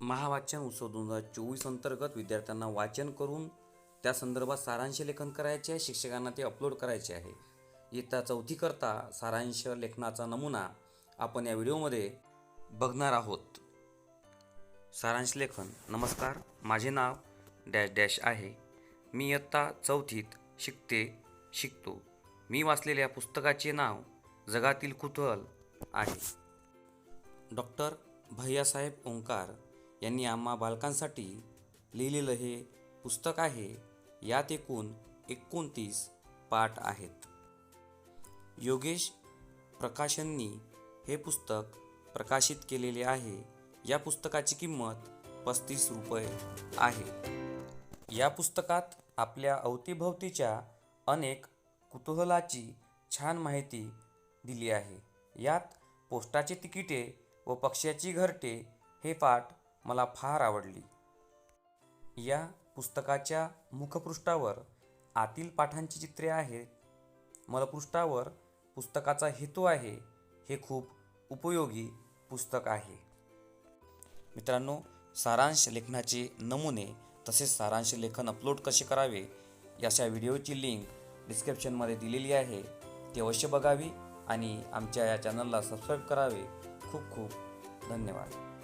महावाचन उत्सव दोन हजार चोवीस अंतर्गत विद्यार्थ्यांना वाचन करून त्या संदर्भात सारांश लेखन करायचे आहे शिक्षकांना ते अपलोड करायचे आहे. इयत्ता चौथीकरता सारांश लेखनाचा नमुना आपण या व्हिडिओमध्ये बघणार आहोत. सारांश लेखन नमस्कार माझे नाव डॅश डॅश आहे. मी इयत्ता चौथीत शिकते शिकतो. मी वाचलेल्या पुस्तकाचे नाव जगातील कुतूहल आहे. डॉक्टर भैयासाहेब ओंकार यांनी आम्हा बालकांसाठी लिहिलेलं हे पुस्तक आहे. यात एकूण एकोणतीस पाठ आहेत. योगेश प्रकाशननी हे पुस्तक प्रकाशित केलेले आहे. या पुस्तकाची किंमत पस्तीस रुपये आहे. या पुस्तकात आपल्या अवतीभवतीच्या अनेक कुतूहलाची छान माहिती दिली आहे. यात पोस्टाची तिकिटे व पक्ष्याची घरटे हे पाठ मला फार आवडली. या पुस्तकाच्या मुखपृष्ठावर आतील पाठांची चित्रे आहेत. मलपृष्ठावर पुस्तकाचा हेतू आहे. हे खूप उपयोगी पुस्तक आहे. मित्रांनो सारांश लेखनाचे नमुने तसेच सारांश लेखन अपलोड कसे करावे याच्या व्हिडिओची लिंक डिस्क्रिप्शनमध्ये दिलेली आहे. ती अवश्य बघावी आणि आमच्या या चॅनलला सबस्क्राईब करावे. खूप खूप धन्यवाद.